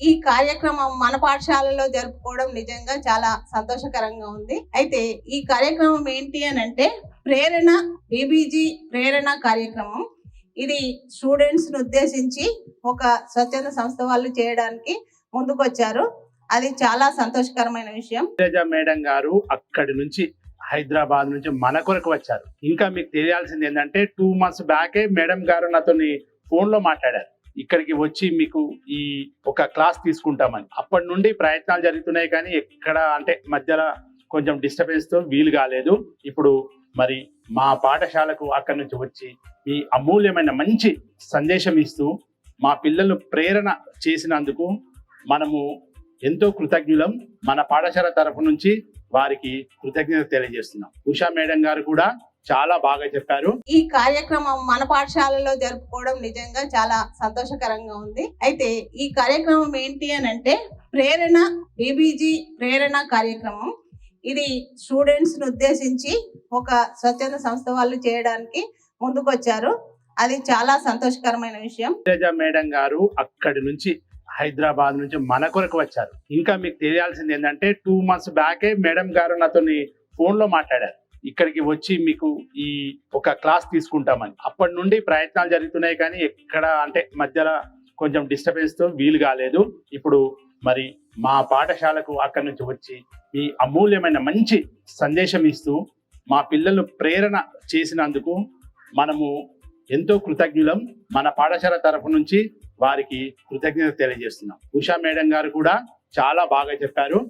ఈ కార్యక్రమం మన పాఠశాలలో జరుపుకోవడం నిజంగా చాలా సంతోషకరంగా ఉంది. అయితే ఈ కార్యక్రమం ఏంటి అని అంటే ప్రేరణ బీబీజీ ప్రేరణ కార్యక్రమం. ఇది స్టూడెంట్స్ను ఉద్దేశించి ఒక స్వచ్ఛంద సంస్థ వాళ్ళు చేయడానికి ముందుకొచ్చారు. అది చాలా సంతోషకరమైన విషయం. శైలజ మేడం గారు అక్కడి నుంచి హైదరాబాద్ నుంచి మన కొరకు వచ్చారు. ఇంకా మీకు తెలియాల్సింది ఏంటంటే టూ మంత్స్ బ్యాకే మేడం గారు నాతో ఫోన్లో మాట్లాడారు. ఇక్కడికి వచ్చి మీకు ఈ ఒక క్లాస్ తీసుకుంటామని. అప్పటి నుండి ప్రయత్నాలు జరుగుతున్నాయి కానీ ఎక్కడ అంటే మధ్యలో కొంచెం డిస్టర్బెన్స్తో వీలు కాలేదు. ఇప్పుడు మరి మా పాఠశాలకు అక్కడి నుంచి వచ్చి ఈ అమూల్యమైన మంచి సందేశం ఇస్తూ మా పిల్లలు ప్రేరణ చేసినందుకు మనము ఎంతో కృతజ్ఞులం. మన పాఠశాల తరపు నుంచి వారికి కృతజ్ఞత తెలియజేస్తున్నాం. ఉషా మేడం గారు కూడా చాలా బాగా చెప్పారు. ఈ కార్యక్రమం మన పాఠశాలలో జరుపుకోవడం నిజంగా చాలా సంతోషకరంగా ఉంది. అయితే ఈ కార్యక్రమం ఏంటి అని అంటే ప్రేరణ బీబీజీ ప్రేరణ కార్యక్రమం. ఇది స్టూడెంట్స్ను ఉద్దేశించి ఒక స్వచ్ఛంద సంస్థ వాళ్ళు చేయడానికి ముందుకొచ్చారు. అది చాలా సంతోషకరమైన విషయం. శైలజ మేడం గారు అక్కడి నుంచి హైదరాబాద్ నుంచి మన కొరకు వచ్చారు. ఇంకా మీకు తెలియాల్సింది ఏంటంటే టూ మంత్స్ బ్యాకే మేడం గారు నాతో ఫోన్లో మాట్లాడారు. ఇక్కడికి వచ్చి మీకు ఈ ఒక క్లాస్ తీసుకుంటామని. అప్పటి నుండి ప్రయత్నాలు జరుగుతున్నాయి కానీ ఎక్కడ అంటే మధ్యలో కొంచెం డిస్టర్బెన్స్తో వీలు కాలేదు. ఇప్పుడు మరి మా పాఠశాలకు అక్కడి నుంచి వచ్చి ఈ అమూల్యమైన మంచి సందేశం ఇస్తూ మా పిల్లలు ప్రేరణ చేసినందుకు మనము ఎంతో కృతజ్ఞులం. మన పాఠశాల తరపు నుంచి వారికి కృతజ్ఞత తెలియజేస్తున్నాం. ఉషా మేడం గారు కూడా చాలా బాగా చెప్పారు.